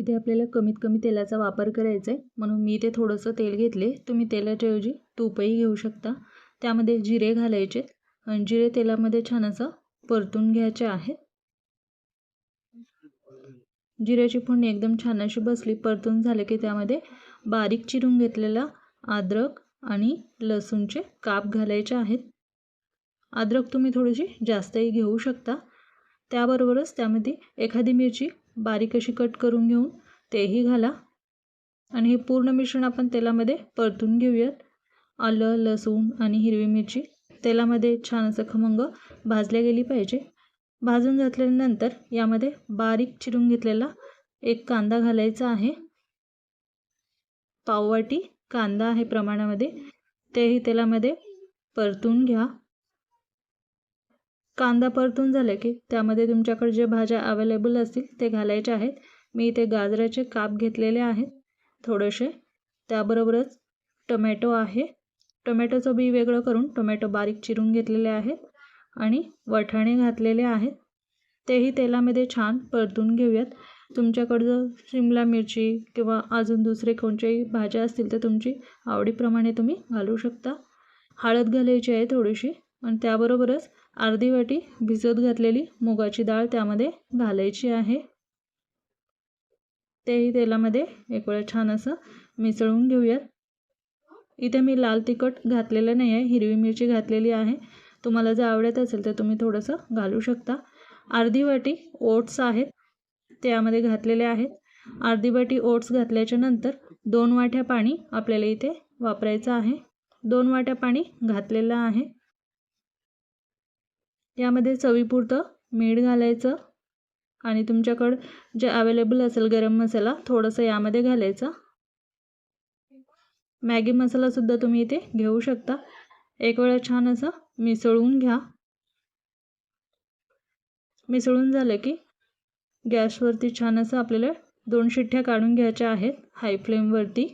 इथे आपल्याला कमीत कमी तेलाचा वापर करायचा आहे म्हणून मी इथे थोडंसं तेल घेतले. तुम्ही तेलाच्याऐवजी तूपही घेऊ शकता. त्यामध्ये जिरे घालायचे आणि जिरे तेलामध्ये छान असं परतून घ्यायचे आहे. जिऱ्याची फोडणी एकदम छान अशी बसली परतून झाले की त्यामध्ये बारीक चिरून घेतलेला अद्रक आणि लसूणचे काप घालायचे आहेत. अद्रक तुम्ही थोडीशी जास्तही घेऊ शकता. त्याबरोबरच त्यामध्ये एखादी मिरची बारीक अशी कट करून घेऊन तेही घाला. आणि हे पूर्ण मिश्रण आपण तेलामध्ये परतून घेऊयात. आलं लसूण आणि हिरवी मिरची तेलामध्ये छान असं खमंग भाजल्या गेली पाहिजे. भाजून घातल्यानंतर यामध्ये बारीक चिरून घेतलेला एक कांदा घालायचा आहे. पाववाटी कांदा आहे प्रमाणामध्ये. तेही तेलामध्ये परतून घ्या. कांदा परतून झाले की त्यामध्ये तुमच्याकडे जे भाज्या अवेलेबल असतील ते घालायचे आहेत. मी इथे गाजराचे काप घेतलेले आहेत थोडेसे. त्याबरोबरच टमॅटो आहे. टोमॅटोचं बी वेगळं करून टोमॅटो बारीक चिरून घेतलेले आहेत आणि वठाणे घातलेले आहेत. तेही तेलामध्ये छान परतून घेऊयात. तुमच्याकडं जर शिमला मिरची किंवा अजून दुसरे कोणत्याही भाज्या असतील तर तुमची आवडीप्रमाणे तुम्ही घालू शकता. हळद घालायची आहे थोडीशी आणि त्याबरोबरच अर्धी वाटी भिजत घातलेली मुगाची डाळ त्यामध्ये घालायची आहे. तेही तेलामध्ये एक वेळा छान असं मिसळून घेऊयात. इथे मी लाल तिखट घातलेलं नाही आहे हिरवी मिरची घातलेली आहे. तुम्हाला जर आवडत असेल तर तुम्ही थोडंसं घालू शकता. अर्धी वाटी ओट्स आहेत त्यामध्ये घातलेले आहेत. अर्धी वाटी ओट्स घातल्याच्या नंतर दोन वाट्या पाणी आपल्याला इथे वापरायचं आहे. दोन वाट्या पाणी घातलेलं आहे. यामध्ये चवीपुरतं मीठ घालायचं आणि तुमच्याकडं जे अवेलेबल असेल गरम मसाला थोडंसं यामध्ये घालायचं. मॅगी मसालासुद्धा तुम्ही इथे घेऊ शकता. एक वेळा छान असं मिसळून घ्या. मिसळून झालं की गॅसवरती छान असं आपल्याला दोन शिठ्ठ्या काढून घ्यायच्या आहेत हाय फ्लेमवरती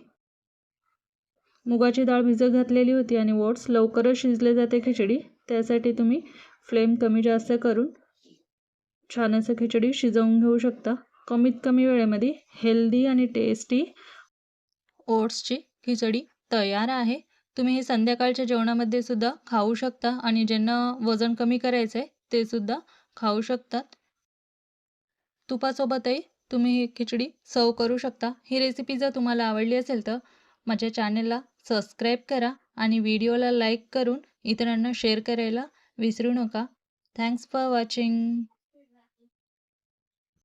मुगाची डाळ भिजत घातलेली होती आणि ओट्स लवकरच शिजले जाते खिचडी त्यासाठी तुम्ही फ्लेम कमी जास्त करून छान असं खिचडी शिजवून घेऊ शकता. कमीत कमी वेळेमध्ये हेल्दी आणि टेस्टी ओट्सची खिचडी तयार आहे. तुम्ही हे संध्याकाळच्या जेवणामध्ये सुद्धा खाऊ शकता आणि ज्यांना वजन कमी करायचं आहे ते सुद्धा खाऊ शकतात. तुपासोबतही तुम्ही ही खिचडी सर्व करू शकता. ही रेसिपी जर तुम्हाला आवडली असेल तर माझ्या चॅनेलला सबस्क्राईब करा आणि व्हिडिओला लाईक करून इतरांना शेअर करायला विसरू नका. Thanks for watching